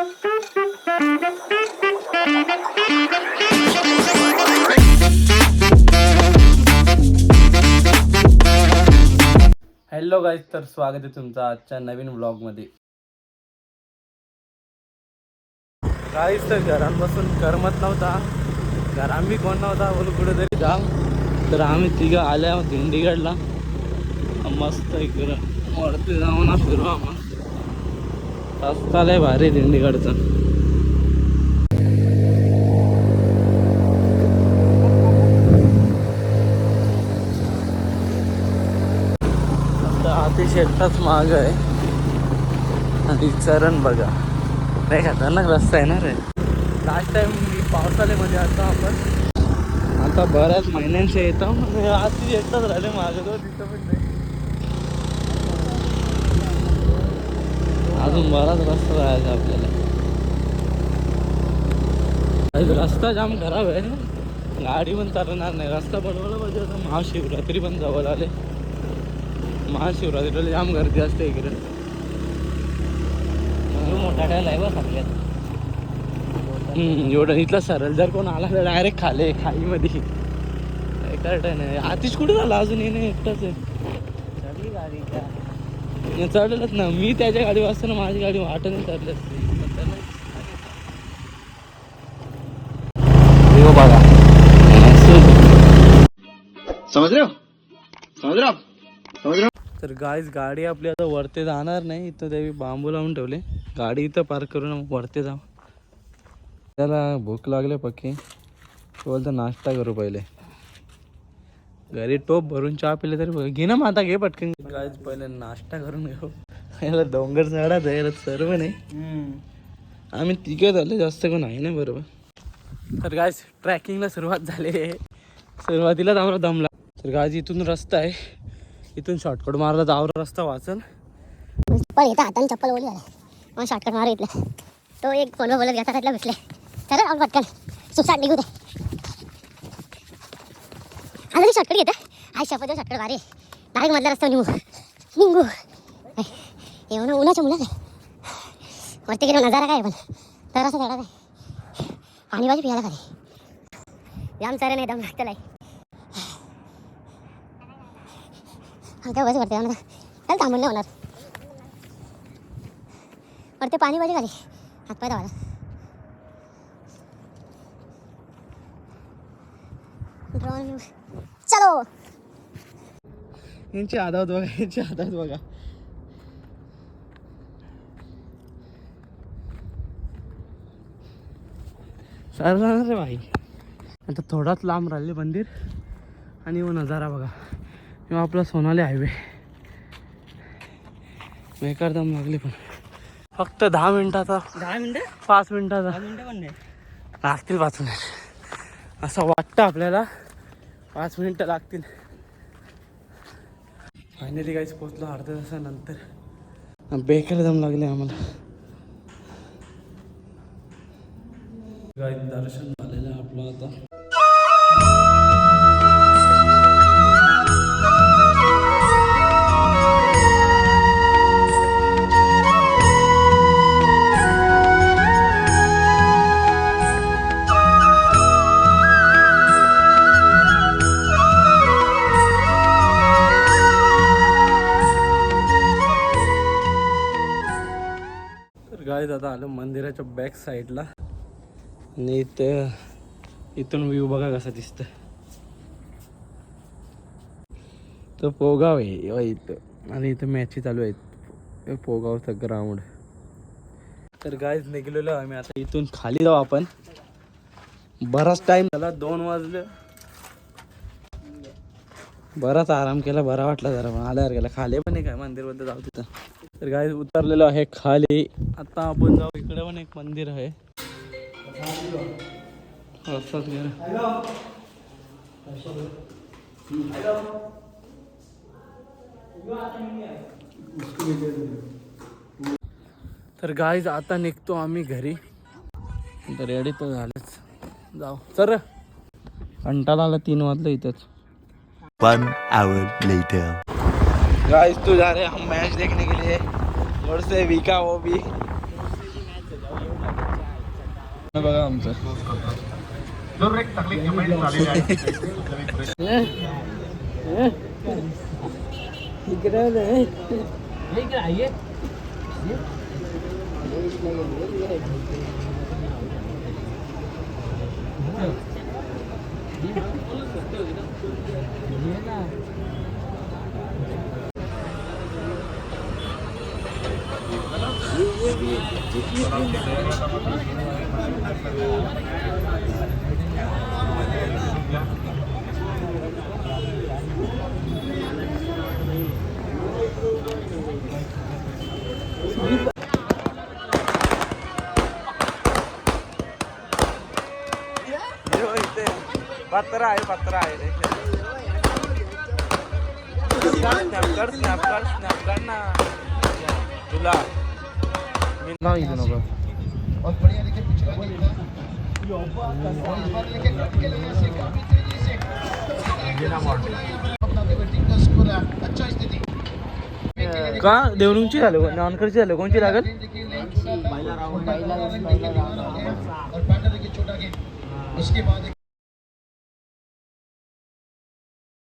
Hello guys तर स्वागत आहे तुमचं आजच्या नवीन व्लॉगमध्ये. गाईज तर घरात बसून करमत नव्हता. घरात बी कोण नव्हता बोलू कुठेतरी. जाम तर आम्ही तिघं आल्या दिंडीगडला. मस्त इकडं वरती जाऊन फिरू मस्त रस्ता लय भारी दिंडीगडचा आता एकटाच माग आहे. आणि चरण बघा. नाही खतरनाक रस्ता आहे ना रे. लास्ट टाइम मी पावसाळ्यामध्ये आता आपण आता बऱ्याच महिन्यांचे येतो अति एकटाच राहिले मागं. तो तिथं पण नाही अजून बराच रस्ता राहायचा आपल्याला. रस्ता जाम खराब आहे. गाडी पण चालणार नाही. रस्ता बनवला पाहिजे आता महाशिवरात्री पण जवळ आले महाशिवरात्रीला जाम गर्दी असते इकडे. मोठा टायला आहे बघ सगळ्यात. हम्म, एवढं इथला सरळ जर कोण आला तर डायरेक्ट खाले खाईमध्ये. काय नाही. आतिश कुठे झाला? अजून येणे एकटाच आहे. गाडी चढलंच ना. मी त्याच्या गाडी वाचताना माझी गाडी वाटत चढली. असते बघा. तर गाईज गाडी आपली आता वरती जाणार नाही. इथं देवी बांबू लावून ठेवले. गाडी इथं पार्क करून मग वरती जाऊ. त्याला भूक लागले पक्की. तो बोलतो नाश्ता करू पहिले. घरी टोप भरून चहा पिले तरी बघ. घे ना माता घे पटकन. आज पहिले नाश्ता करून घेऊ. याला डोंगर चढाच याला सर्व नाही. आम्ही तिघे झाले जास्त कोण आहे ना बरोबर. तर गाईज ट्रॅकिंगला सुरुवात झाली आहे. सुरुवातीलाच आम्हाला दमला. तर गाईज इथून रस्ता आहे. इथून शॉर्टकट मारला तर आवरा रस्ता वाचल. चप्पल येतं हाताने चप्पल ओली झाला. मग शॉर्टकट मार इथलं. तो एक फोनवर बोलत घेता त्यातला भेटले. चला राहून पटकन. सुसाट निघू दे. आता शॉर्टकट घेतं आई शपथ शॉर्टकट भारी डायरेक्ट मधला रस्ता निघू. निघू. एवढं उन्हाच्या मुलाच आहे. वरती गेलो नजारा काय पण. तर असं चढा काय आणि बाजू पियाला खाली. जाम सारे नाही दम लागतं लाई काय बस वरती जाऊन चल थांबून नाही होणार. वरती पाणी पाहिजे खाली. हातपाय धावायला ड्रोन व्ह्यू चलो. यांची आदावत बघा यांची आदावत बघा. सरला रे भाई. आता थोडाच लांब राहिले मंदिर आणि वो नजारा बघा. किंवा आपला सोनाली हायवे. बेकार दम लागले पण. फक्त दहा मिनिटाचा दहा मिनिटं? पाच मिनिटाचा. दहा मिनिटं पण नाही. लागतील पाच मिनिट असं वाटतं आपल्याला. पाच मिनिटं लागतील. फायनली काहीच पोचलो अर्ध्या तासानंतर. बेकार दम लागले आम्हाला. काही दर्शन झालेलं आपलं आता. तर आता आलं मंदिराच्या बॅक साईडला आणि इथं इथून व्ह्यू बघा कसा दिसतं तो पोगाव आहे इथं. आणि इथं मॅची चालू आहेत. पोगावचं ग्राउंड तर गायच निघलेलो आम्ही आता इथून खाली जाऊ आपण. बराच टाइम झाला दोन वाजले. बराच आराम केला बरा वाटला जरा पण आल्यावर गेला. खाली पण एक काय मंदिरबद्दल जाऊ तिथं. तर गाय उतरलेलो आहे खाली. आता आपण जाऊ. इकडे पण एक मंदिर आहे. तर गाईज आता निघतो आम्ही घरी. तर रेडी तर झालेच. जाऊ. सर कंटाळा आला तीन वाजलं इथंच. One hour later. गाइस तो जा रहे हैं हम मैच देखने के लिए। और से वीका वो भी। बघा आमचं पत्र आहे पत्र आहे रे स्नॅप कर स्नॅप कर स्नॅप कर ना तुला कितना ही दिनों का और बढ़िया लेके पिछला का देवणूंची झालं नानकरची झालं कोणची लागल